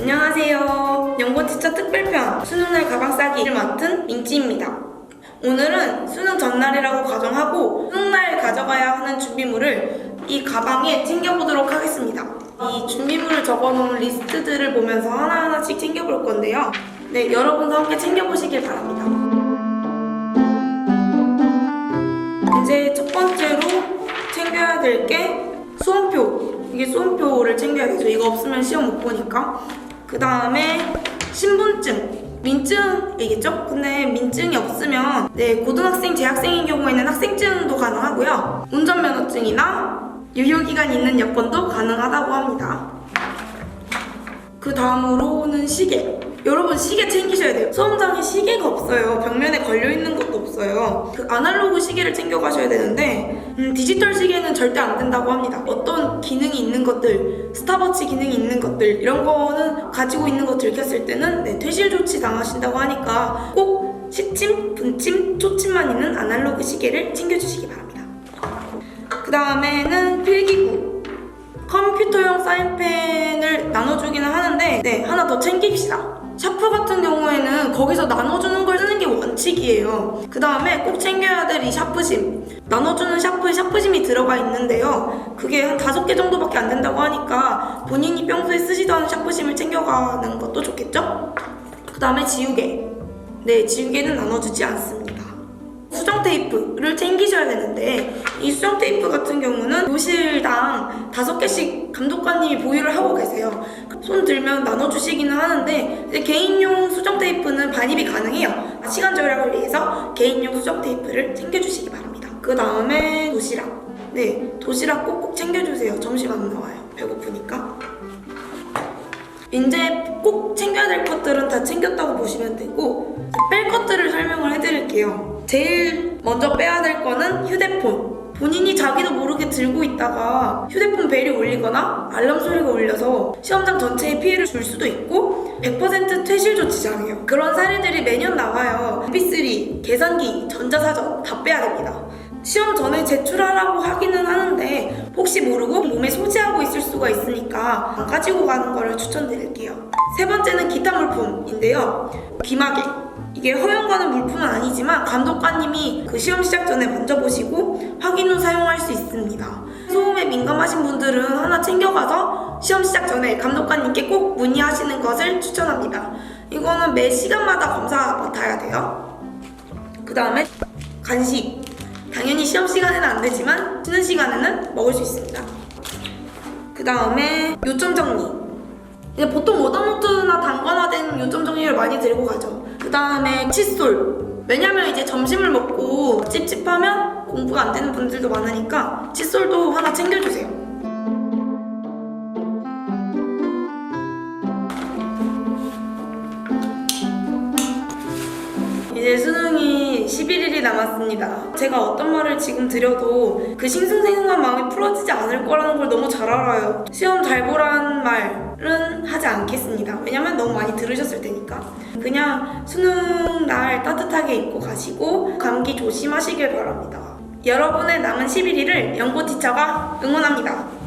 안녕하세요. 연고 티처 특별편 수능날 가방 싸기를 맡은 민지입니다. 오늘은 수능 전날이라고 가정하고 수능날 가져가야 하는 준비물을 이 가방에 챙겨보도록 하겠습니다. 이 준비물을 적어놓은 리스트들을 보면서 하나하나씩 챙겨볼 건데요. 네, 여러분도 함께 챙겨보시길 바랍니다. 이제 첫 번째로 챙겨야 될 게 수험표. 이게 수험표를 챙겨야 되죠. 이거 없으면 시험 못 보니까. 그 다음에 신분증. 민증이겠죠? 근데 민증이 없으면 네 고등학생, 재학생인 경우에는 학생증도 가능하고요. 운전면허증이나 유효기간 있는 여권도 가능하다고 합니다. 그 다음으로는 시계. 여러분 시계 챙기셔야 돼요. 수험장에 시계가 없어요. 벽면에 걸려 있는 것도 없어요. 그 아날로그 시계를 챙겨 가셔야 되는데 음, 디지털 시계는 절대 안 된다고 합니다. 어떤 기능이 있는 것들, 스타워치 기능이 있는 것들 이런 거는 가지고 있는 거 들켰을 때는 네, 퇴실 조치 당하신다고 하니까 꼭 시침, 분침, 초침만 있는 아날로그 시계를 챙겨주시기 바랍니다. 그 다음에는 필기구. 컴퓨터용 사인펜을 나눠주기는 하는데 네 하나 더 챙깁시다. 샤프 같은 경우에는 거기서 나눠주는 걸 쓰는 게 원칙이에요. 그 다음에 꼭 챙겨야 될 이 샤프심. 나눠주는 샤프에 샤프심이 들어가 있는데요. 그게 한 다섯 개 정도밖에 안 된다고 하니까 본인이 평소에 않은 샤프심을 챙겨가는 것도 좋겠죠? 그 다음에 지우개. 네 지우개는 나눠주지 않습니다 수정 테이프를 챙기셔야 되는데 이 수정 테이프 같은 경우는 교실당 다섯 개씩 감독관님이 보유를 하고 계세요. 손 들면 나눠주시기는 하는데 개인용 수정 테이프는 반입이 가능해요. 시간 절약을 위해서 개인용 수정 테이프를 챙겨주시기 바랍니다. 그 다음에 도시락. 네, 도시락 꼭꼭 챙겨주세요. 점심 안 나와요. 배고프니까. 이제 꼭 챙겨야 될 것들은 다 챙겼다고 보시면 되고 뺄 것들을 설명을 해드릴게요. 제일 먼저 빼야 될 거는 휴대폰. 본인이 자기도 모르게 들고 있다가 휴대폰 벨이 울리거나 알람 소리가 울려서 시험장 전체에 피해를 줄 수도 있고 100% 퇴실 조치장이에요. 그런 사례들이 매년 나와요. MP3, 계산기, 전자사전 다 빼야 됩니다. 시험 전에 제출하라고 하기는 하는데 혹시 모르고 몸에 소지하고 있을 수가 있으니까 안 가지고 가는 거를 추천드릴게요. 세 번째는 기타 물품인데요. 귀마개. 이게 허용가는 물품은 아니지만 감독관님이 그 시험 시작 전에 만져보시고 확인 후 사용할 수 있습니다. 소음에 민감하신 분들은 하나 챙겨가서 시험 시작 전에 감독관님께 꼭 문의하시는 것을 추천합니다. 이거는 매 시간마다 검사 맡아야 돼요. 그 다음에 간식. 당연히 시험 시간에는 안 되지만 쉬는 시간에는 먹을 수 있습니다. 그 다음에 요점 정리. 보통 워터노트나 단권화된 요점 정리를 많이 들고 가죠. 그 다음에 칫솔. 왜냐면 이제 점심을 먹고 찝찝하면 공부가 안 되는 분들도 많으니까 칫솔도 하나 챙겨주세요. 이제 수능이 11일이 남았습니다. 제가 어떤 말을 지금 드려도 그 싱숭생숭한 마음이 풀어지지 않을 거라는 걸 너무 잘 알아요. 시험 잘 보라는 말은 하지 않겠습니다. 왜냐면 너무 많이 들으셨을 테니까. 그냥 수능 날 따뜻하게 입고 가시고 감기 조심하시길 바랍니다. 여러분의 남은 11일을 연고 티처가 응원합니다.